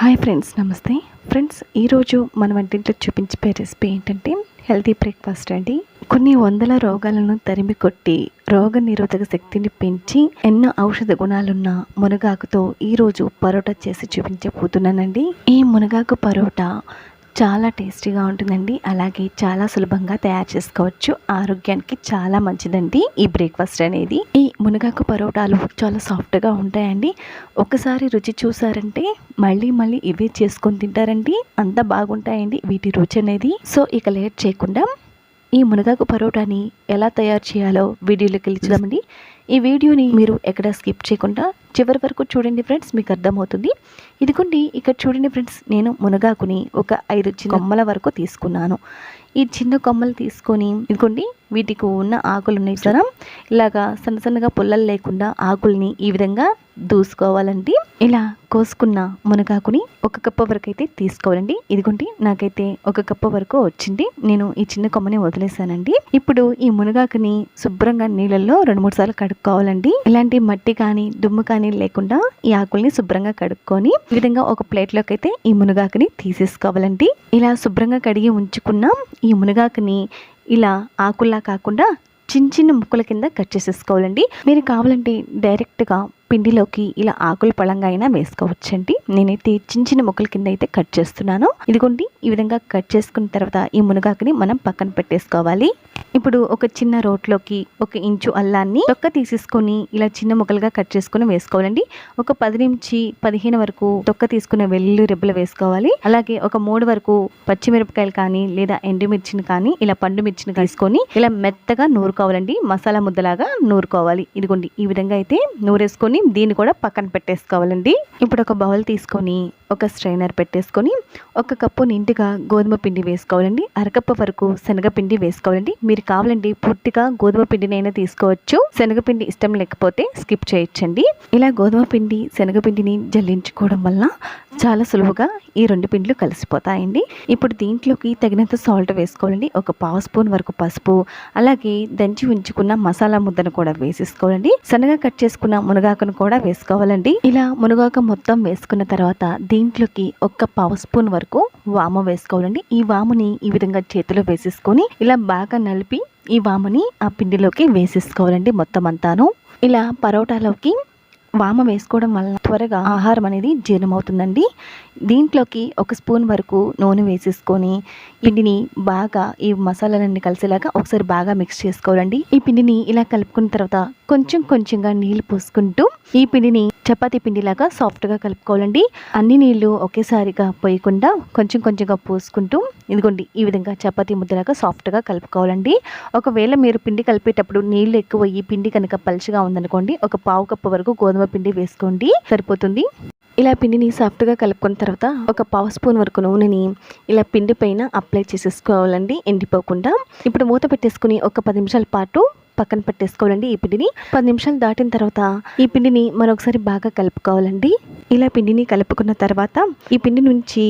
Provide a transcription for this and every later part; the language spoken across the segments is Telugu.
హాయ్ ఫ్రెండ్స్ నమస్తే. ఫ్రెండ్స్ ఈరోజు మన వంటింట్లో చూపించే రెసిపీ ఏంటంటే హెల్తీ బ్రేక్ఫాస్ట్ అండి. కొన్ని వందల రోగాలను తరిమి కొట్టి రోగ నిరోధక శక్తిని పెంచి ఎన్నో ఔషధ గుణాలున్న మునగాకుతో ఈరోజు పరోటా చేసి చూపించబోతున్నానండి. ఈ మునగాకు పరోటా చాలా టేస్టీగా ఉంటుందండి. అలాగే చాలా సులభంగా తయారు చేసుకోవచ్చు. ఆరోగ్యానికి చాలా మంచిదండి ఈ బ్రేక్ఫాస్ట్ అనేది. ఈ మునగాకు పరోటాలు చాలా సాఫ్ట్గా ఉంటాయండి. ఒకసారి రుచి చూసారంటే మళ్ళీ మళ్ళీ ఇవే చేసుకొని తింటారండి. అంత బాగుంటాయండి వీటి రుచి అనేది. సో ఇక లేట్ చేయకుండా ఈ మునగాకు పరోటాని ఎలా తయారు చేయాలో వీడియోలోకి వెళ్ళి చూద్దామండి. ఈ వీడియోని మీరు ఎక్కడ స్కిప్ చేయకుండా చివరి వరకు చూడండి ఫ్రెండ్స్ మీకు అర్థమవుతుంది. ఇదిగోండి ఇక్కడ చూడండి ఫ్రెండ్స్ నేను మునగాకుని ఒక ఐదు చిన్న కొమ్మల వరకు తీసుకున్నాను. ఈ చిన్న కొమ్మలు తీసుకొని ఇదిగోండి వీటికి ఉన్న ఆకులు ఉన్నాయి సరే ఇలాగా సన్న సన్నగా పుల్లలు లేకుండా ఆకుల్ని ఈ విధంగా దూసుకోవాలండి. ఇలా కోసుకున్న మునగాకుని ఒక కప్ప వరకు అయితే తీసుకోవాలండి. ఇదిగోండి నాకైతే ఒక కప్ప వరకు వచ్చింది. నేను ఈ చిన్న కొమ్మని వదిలేసానండి ఇప్పుడు ఈ మునగాకుని శుభ్రంగా నీళ్ళల్లో రెండు మూడు సార్లు కడుక్కోవాలండి ఇలాంటి మట్టి కానీ దుమ్ము కానీ లేకుండా ఈ ఆకుల్ని శుభ్రంగా కడుక్కొని ఈ విధంగా ఒక ప్లేట్లోకి అయితే ఈ మునగాకుని తీసేసుకోవాలండి. ఇలా శుభ్రంగా కడిగి ఉంచుకున్న ఈ మునగాకుని ఇలా ఆకుల్లా కాకుండా చిన్న చిన్న ముక్కల కింద కట్ చేసేసుకోవాలండి. మీరు కావాలంటే డైరెక్ట్గా పిండిలోకి ఇలా ఆకులు పళంగా అయినా వేసుకోవచ్చండి. నేనైతే చిన్న చిన్న ముక్కల కింద అయితే కట్ చేస్తున్నాను. ఇదిగోండి ఈ విధంగా కట్ చేసుకున్న తర్వాత ఈ మునగాకుని మనం పక్కన పెట్టేసుకోవాలి. ఇప్పుడు ఒక చిన్న రోట్లోకి ఒక ఇంచు అల్లాన్ని తొక్క తీసేసుకొని ఇలా చిన్న ముక్కలుగా కట్ చేసుకుని వేసుకోవాలండి. ఒక పది నుంచి పదిహేను వరకు తొక్క తీసుకున్న వెల్లుల్లి రెబ్బలు వేసుకోవాలి. అలాగే ఒక మూడు వరకు పచ్చిమిరపకాయలు కానీ లేదా ఎండుమిర్చిని కానీ ఇలా పండు మిర్చిని తీసుకొని ఇలా మెత్తగా నూరుకోవాలండి. మసాలా ముద్దలాగా నూరుకోవాలి. ఇదిగోండి ఈ విధంగా అయితే నూరేసుకొని దీన్ని కూడా పక్కన పెట్టేసుకోవాలండి. ఇప్పుడు ఒక బౌల్ తీసుకొని ఒక స్ట్రైనర్ పెట్టేసుకొని ఒక కప్పు నిండుగా గోధుమ పిండి వేసుకోవాలండి. అరకప్పు వరకు శనగపిండి వేసుకోవాలండి. మీరు కావాలండి పూర్తిగా గోధుమ పిండినైనా తీసుకోవచ్చు. శనగపిండి ఇష్టం లేకపోతే స్కిప్ చేయొచ్చండి. ఇలా గోధుమ పిండి శనగపిండిని జల్లించుకోవడం వల్ల చాలా సులువుగా ఈ రెండు పిండ్లు కలిసిపోతాయండి. ఇప్పుడు దీంట్లోకి తగినంత సాల్ట్ వేసుకోవాలండి. ఒక పావు స్పూన్ వరకు పసుపు అలాగే దంచి ఉంచుకున్న మసాలా ముద్దను కూడా వేసేసుకోవాలండి. సన్నగా కట్ చేసుకున్న మునగాకును కూడా వేసుకోవాలండి. ఇలా మునగాకు మొత్తం వేసుకున్న తర్వాత దీంట్లోకి ఒక్క పావు స్పూన్ వరకు వాము వేసుకోవాలండి. ఈ వాముని ఈ విధంగా చేతిలో వేసేసుకొని ఇలా బాగా నలిపి ఈ వాముని ఆ పిండిలోకి వేసేసుకోవాలండి మొత్తం అంతాను. ఇలా పరోటాలోకి వామ వేసుకోవడం వల్ల త్వరగా ఆహారం అనేది జీర్ణమవుతుందండి. దీంట్లోకి ఒక స్పూన్ వరకు నూనె వేసేసుకొని పిండిని బాగా ఈ మసాలాలన్నీ కలిసేలాగా ఒకసారి బాగా మిక్స్ చేసుకోవాలండి. ఈ పిండిని ఇలా కలుపుకున్న తర్వాత కొంచెం కొంచెంగా నీళ్ళు పోసుకుంటూ ఈ పిండిని చపాతీ పిండిలాగా సాఫ్ట్గా కలుపుకోవాలండి. అన్ని నీళ్ళు ఒకేసారిగా పోయకుండా కొంచెం కొంచెంగా పోసుకుంటూ ఇదిగోండి ఈ విధంగా చపాతీ ముద్దలాగా సాఫ్ట్గా కలుపుకోవాలండి. ఒకవేళ మీరు పిండి కలిపేటప్పుడు నీళ్ళు ఎక్కువ ఈ పిండి కనుక పలుచగా ఉందనుకోండి ఒక పావు కప్పు వరకు గోధుమ పిండి వేసుకోండి సరిపోతుంది. ఇలా పిండిని సాఫ్ట్గా కలుపుకున్న తర్వాత ఒక పావు స్పూన్ వరకు నూనెని ఇలా పిండి పైన అప్లై చేసేసుకోవాలండి ఎండిపోకుండా. ఇప్పుడు మూత పెట్టేసుకుని ఒక పది నిమిషాల పాటు పక్కన పెట్టేసుకోవాలండి ఈ పిండిని. పది నిమిషాలు దాటిన తర్వాత ఈ పిండిని మరొకసారి బాగా కలుపుకోవాలండి. ఇలా పిండిని కలుపుకున్న తర్వాత ఈ పిండి నుంచి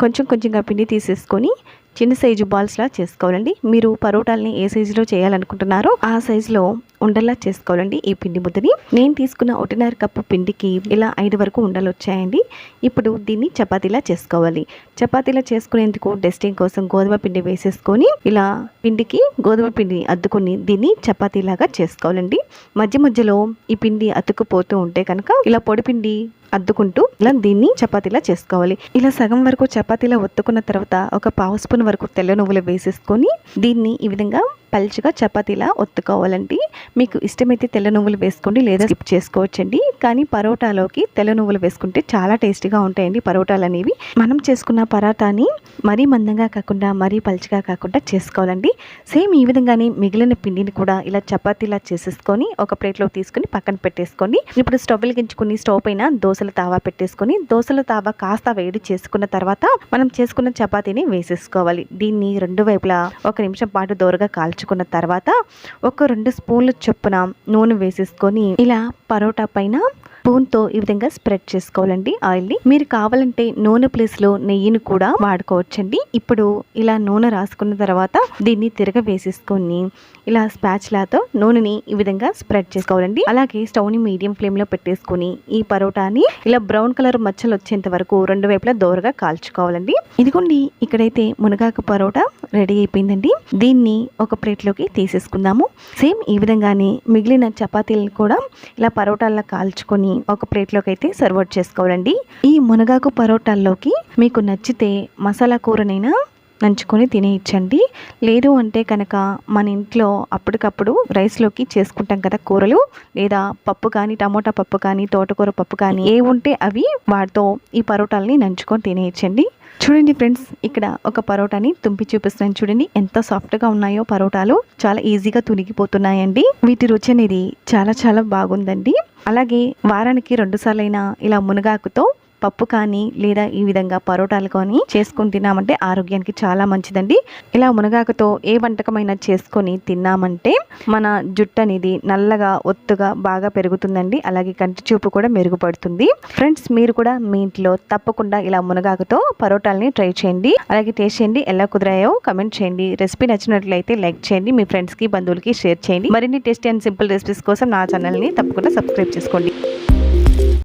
కొంచెం కొంచెంగా పిండి తీసేసుకొని చిన్న సైజు బాల్స్లా చేసుకోవాలండి. మీరు పరోటాలని ఏ సైజులో చేయాలనుకుంటున్నారో ఆ సైజులో ఉండలా చేసుకోవాలండి ఈ పిండి ముద్దని. నేను తీసుకున్న ఒకటిన్నర కప్పు పిండికి ఇలా ఐదు వరకు ఉండలు వచ్చాయండి. ఇప్పుడు దీన్ని చపాతీలా చేసుకోవాలి. చపాతీలా చేసుకునేందుకు డెస్టింగ్ కోసం గోధుమ పిండి వేసేసుకొని ఇలా పిండికి గోధుమ పిండి అద్దుకొని దీన్ని చపాతీలాగా చేసుకోవాలండి. మధ్య మధ్యలో ఈ పిండి అతుక్కుపోతూ ఉంటే కనుక ఇలా పొడి పిండి అద్దుకుంటూ ఇలా దీన్ని చపాతీలా చేసుకోవాలి. ఇలా సగం వరకు చపాతీలా ఒత్తుకున్న తర్వాత ఒక పావు స్పూన్ వరకు తెల్ల నువ్వులు వేసేసుకొని దీన్ని ఈ విధంగా పల్చగా చపాతీలా ఒత్తుకోవాలండి. మీకు ఇష్టమైతే తెల్ల నువ్వులు వేసుకోండి లేదా స్కిప్ చేసుకోవచ్చండి. కానీ పరోటాలోకి తెల్ల నువ్వులు వేసుకుంటే చాలా టేస్టీగా ఉంటాయండి పరోటాలు అనేవి మనం చేసుకున్న పరాటాని మరీ మందంగా కాకుండా మరీ పల్చగా కాకుండా చేసుకోవాలండి. సేమ్ ఈ విధంగానే మిగిలిన పిండిని కూడా ఇలా చపాతీలా చేసేసుకొని ఒక ప్లేట్లో తీసుకొని పక్కన పెట్టేసుకోండి. ఇప్పుడు స్టవ్ వెలిగించుకుని స్టవ్ పైన దోశల తావా పెట్టేసుకొని దోశల తావా కాస్త వేడి చేసుకున్న తర్వాత మనం చేసుకున్న చపాతీని వేసేసుకోవాలి. దీన్ని రెండు వైపులా ఒక నిమిషం పాటు దోరగా కాల్చుకున్న తర్వాత ఒక రెండు స్పూన్ల చొప్పున నూనె వేసేసుకొని ఇలా పరోటా పైన స్పూన్తో ఈ విధంగా స్ప్రెడ్ చేసుకోవాలండి ఆయిల్ని. మీరు కావాలంటే నూనె ప్లేస్లో నెయ్యిని కూడా వాడుకోవచ్చండి. ఇప్పుడు ఇలా నూనె రాసుకున్న తర్వాత దీన్ని తిరగ వేసేసుకొని ఇలా స్పాచ్లాతో నూనెని ఈ విధంగా స్ప్రెడ్ చేసుకోవాలండి. అలాగే స్టవ్ని మీడియం ఫ్లేమ్లో పెట్టేసుకొని ఈ పరోటాని ఇలా బ్రౌన్ కలర్ మచ్చలు వచ్చేంత వరకు రెండు వైపులా దోరగా కాల్చుకోవాలండి. ఇదిగోండి ఇక్కడైతే మునగాకు పరోటా రెడీ అయిపోయిందండి. దీన్ని ఒక ప్లేట్లోకి తీసేసుకుందాము. సేమ్ ఈ విధంగానే మిగిలిన చపాతీలను కూడా ఇలా పరోటాల్లో కాల్చుకొని ఒక ప్లేట్లోకి అయితే సర్వ్ చేసుకోవాలండి. ఈ మునగాకు పరోటాల్లోకి మీకు నచ్చితే మసాలా కూరనైనా నంచుకొని తినేయచ్చండి లేదు అంటే కనుక మన ఇంట్లో అప్పటికప్పుడు రైస్లోకి చేసుకుంటాం కదా కూరలు. లేదా పప్పు కానీ టమోటా పప్పు కానీ తోటకూర పప్పు కానీ ఏ ఉంటే అవి వాటితో ఈ పరోటాలని నంచుకొని తినేయచ్చండి చూడండి ఫ్రెండ్స్ ఇక్కడ ఒక పరోటాని తుంపి చూపిస్తున్నాను చూడండి. ఎంత సాఫ్ట్గా ఉన్నాయో పరోటాలు. చాలా ఈజీగా తునిగిపోతున్నాయండి. వీటి రుచి అనేది చాలా చాలా బాగుందండి. అలాగే వారానికి రెండుసార్లైనా ఇలా మునగాకుతో పప్పు కానీ లేదా ఈ విధంగా పరోటాలు కానీ చేసుకొని తిన్నామంటే ఆరోగ్యానికి చాలా మంచిదండి. ఇలా మునగాకుతో ఏ వంటకమైనా చేసుకొని తిన్నామంటే మన జుట్టు అనేది నల్లగా ఒత్తుగా బాగా పెరుగుతుందండి. అలాగే కంటి చూపు కూడా మెరుగుపడుతుంది. ఫ్రెండ్స్ మీరు కూడా మీ ఇంట్లో తప్పకుండా ఇలా మునగాకుతో పరోటాలని ట్రై చేయండి. అలాగే టేస్ట్ చేయండి. ఎలా కుదిరాయో కమెంట్ చేయండి. రెసిపీ నచ్చినట్లయితే లైక్ చేయండి. మీ ఫ్రెండ్స్కి బంధువులకి షేర్ చేయండి. మరిన్ని టేస్టీ అండ్ సింపుల్ రెసిపీస్ కోసం నా ఛానల్ని తప్పకుండా సబ్స్క్రైబ్ చేసుకోండి.